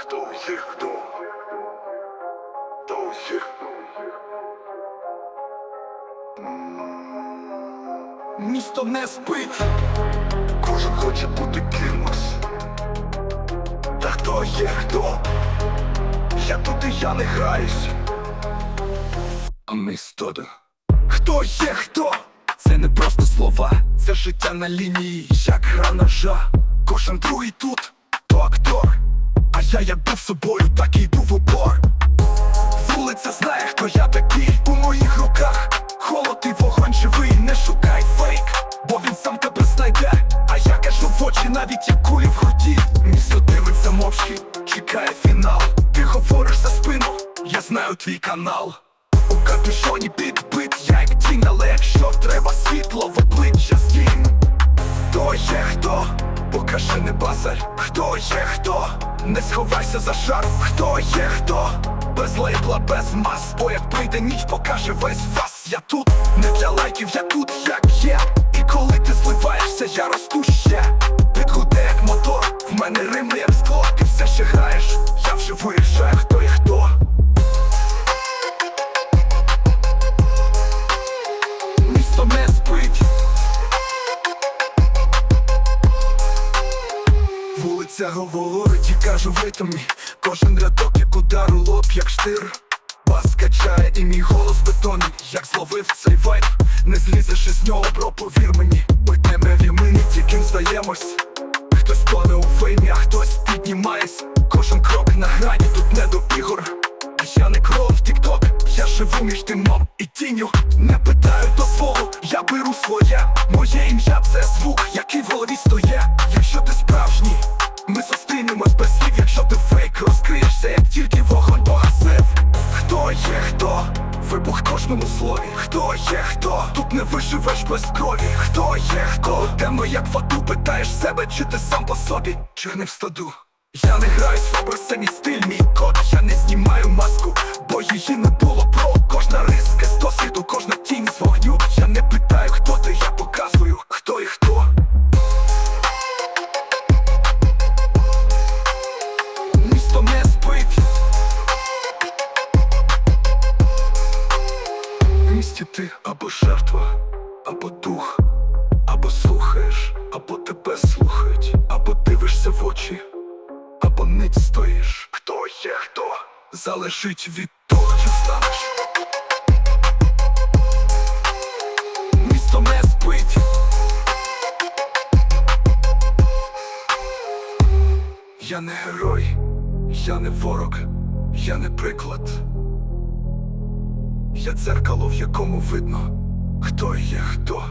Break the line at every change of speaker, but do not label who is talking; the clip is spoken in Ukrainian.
Хто усіх хто? Хто усіх?
Місто не спить,
Кожен хоче бути кимось.
та хто є хто?
Я тут і я не граюсь.
А місто де? Хто є хто? Це не просто слова, це життя на лінії, як гра ножа. Кожен другий тут, то актор. Я як був собою, так і йду в упор. Вулиця знає, хто я такий у моїх руках. Холод і вогонь живий, не шукай фейк, бо він сам тебе знайде. А я кажу в очі, навіть як кулі в груді. Місто дивиться мовчки, чекає фінал. Ти говориш за спину, я знаю твій канал. У капюшоні Покажи не базар, хто є хто? Не сховайся за шар, хто є хто? Без лейбла, без мас, бо як прийде ніч, покаже весь вас. Я тут, не для лайків, я тут як є. І коли ти зливаєшся, Говорить і кажу ритмі. Кожен рядок як удар у лоб, як штир. Бас качає і мій голос бетонний Як зловив цей вайб. Не злізеш із нього, бро, повір мені. Битнемеві ми не тільки здаємось Хтось тоне у феймі, а хтось піднімається Кожен крок на грані, тут не до ігор. Я не кров в тік-ток, я живу між димом і тінню. Не питаю дозволу, я беру своє. Моє ім'я це звук, який в голові стоє. Якщо ти справжній, ми зустрінемось без слів Якщо ти фейк, розкриєшся, як тільки вогонь погасив Хто є хто? Вибух кожному слові Хто є хто? Тут не виживеш без крові Хто є хто? Темно як в питаєш себе, чи ти сам по собі, чи не в стаду я не граю в образ, це стиль, місті ти або жертва, або дух Або слухаєш, або тебе слухають, або дивишся в очі, або нить стоїш. Хто є хто? Залежить від того, чи станеш. Місто не спить. Я не герой, я не ворог, я не приклад. Я дзеркало, в якому видно, хто є хто.